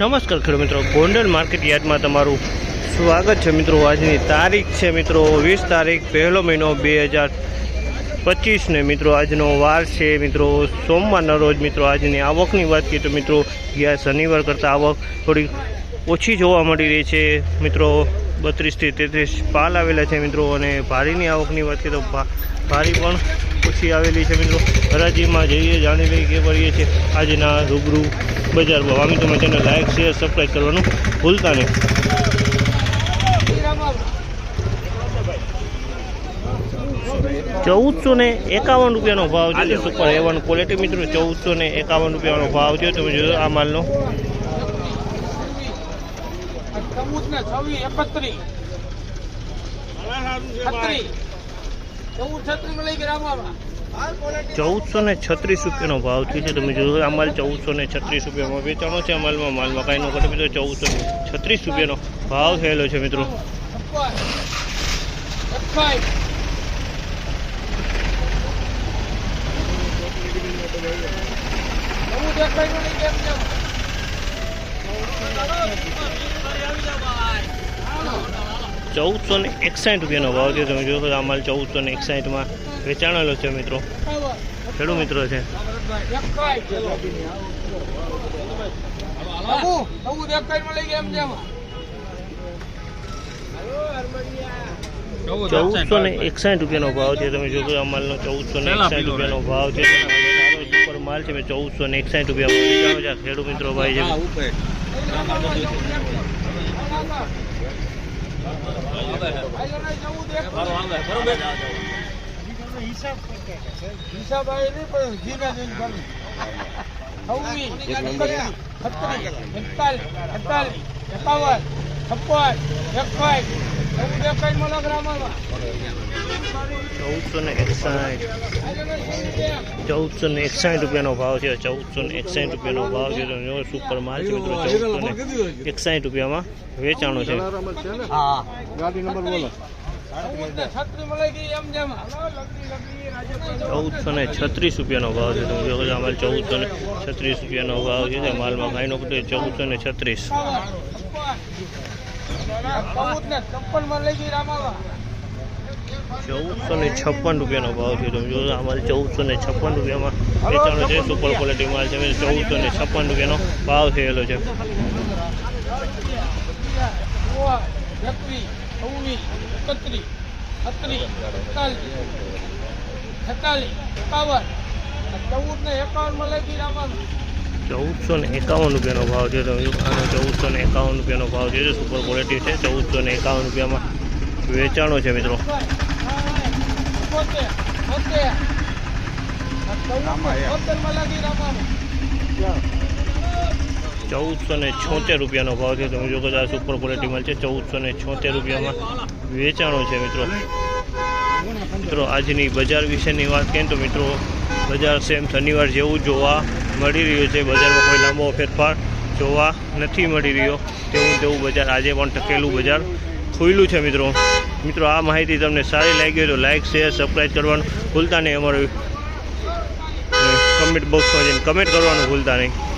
નમસ્કાર ખેડૂત મિત્રો. ગોંડલ માર્કેટ યાર્ડમાં તમારું સ્વાગત છે મિત્રો. આજની તારીખ છે મિત્રો, વીસ તારીખ, પહેલો મહિનો બે હજાર પચીસને મિત્રો. આજનો વાર છે મિત્રો. સોમવારના રોજ મિત્રો આજની આવકની વાત કરીએ તો મિત્રો, ગયા શનિવાર કરતાં આવક થોડી ઓછી જોવા મળી રહી છે. મિત્રો, બત્રીસથી તેત્રીસ પાલ આવેલા છે મિત્રો અને ભારીની આવકની વાત કરીએ તો ભારી પણ ઓછી આવેલી છે મિત્રો. હરાજીમાં જઈએ, જાણી લઈએ કે ભરીએ છીએ. આજના રૂબરૂ બજાર ભાવ આમ તમે ચેનલ લાઈક શેર સબસ્ક્રાઈબ કરવાનું ભૂલતા નહીં. ચૌદસો ને એકાવન રૂપિયાનો ભાવ છે. સુપર એવન ક્વોલિટી મિત્રો ચૌદસો ને એકાવન રૂપિયાનો ભાવ છે તમે જોયો આ માલનો. છત્રીસ. માં લઈ ગયા ચૌદસો ને છત્રીસ રૂપિયાનો ભાવ થયો છે. તમે જોયું આ માલ ચૌદસો ને છત્રીસ રૂપિયામાં વેચાણો છે માલમાં માલમાં કાંઈ નો ઘટે મિત્રો, ચૌદસો ને છત્રીસ રૂપિયાનો ભાવ થયેલો છે, મિત્રો. ચૌદસો ને એકસાઠ રૂપિયાનો ભાવ છે. તમે જોશો આ માલ ચૌદસો ને એકસાઠમાં વેચાણેલો છે મિત્રો ખેડૂત મિત્રો છે. ચૌદસો ને એકસાઠ રૂપિયાનો ભાવ છે તમે જોશો આ માલનો ચૌદસો ને એકસાઠ રૂપિયાનો ભાવ છે ઉપર સુપર માલ છે મેં ચૌદસો ને એકસાઠ રૂપિયા ખેડૂત મિત્રો ભાઈ છે હિસાબ આવે પણ જીના જઈને કરવું. છવ્વીસ, એકત્રીસ, છત્રીસ, એકતાલીસ, અડતાલીસ, એકાવન, છપ્પન, એકાઈસ, ચૌદ લાખ ચૌદસો ને એકસાઠ. ચૌદસો ને એકસાઠ રૂપિયાનો ભાવ છે ચૌદસો ને એકસાઠ રૂપિયાનો ભાવ છે. તો સુપર માલ છે મિત્રો ચૌદસો ને એકસાઠ રૂપિયામાં વેચાણો છે. ગાડી નંબર બોલો. ચૌદસો ને છત્રીસ રૂપિયાનો ભાવ છે તમે જોવો અમારે ચૌદસો ને છત્રીસ રૂપિયાનો ભાવ છે માલમાં ખાઈનો નો ચૌદસો ને છત્રીસ ચૌદસો ને છપ્પન રૂપિયાનો ભાવ છે તમે જોયો અમારે ચૌદસો ને છપ્પન રૂપિયામાં વેચાણો છે સુપર ક્વોલિટી માલ છે ચૌદસો ને છપ્પન રૂપિયાનો ભાવ થયેલો છે છવ્વીસ એકત્રીસ છત્રીસ એકતાલીસ છેતાલીસ એકાવન. ચૌદ ને એકાવનમાં લઈ ગઈ ચૌદસો ને એકાવન રૂપિયાનો ભાવ છે તમે આનો ચૌદસો ને એકાવન રૂપિયાનો ભાવ છે સુપર ક્વોલિટી છે. ચૌદસો ને એકાવન રૂપિયામાં વેચાણો છે મિત્રો. બોતેર બોતેર ચૌદ બોતેરમાં લઈ ગઈ રામામાં ચૌદસો ને છોતેર રૂપિયાનો ભાવ છે. તમે જો કે આ સુપર ક્વોલિટી માલ છે. ચૌદસો ને છોતેર રૂપિયામાં વેચાણો છે મિત્રો. મિત્રો, આજની બજાર વિશેની વાત કરીએ તો મિત્રો, બજાર સેમ શનિવાર જેવું જોવા મળી રહ્યું છે. બજારમાં કોઈ લાંબો ફેરફાર જોવા નથી મળી રહ્યો. તેવું તેવું બજાર આજે પણ ટકેલું બજાર ખુલ્લું છે મિત્રો. મિત્રો, આ માહિતી તમને સારી લાગી હોય તો લાઇક શેર સબસ્ક્રાઈબ કરવાનું ભૂલતા નહીં. અમારું કમેન્ટ બોક્સમાં જઈને કમેન્ટ કરવાનું ભૂલતા નહીં.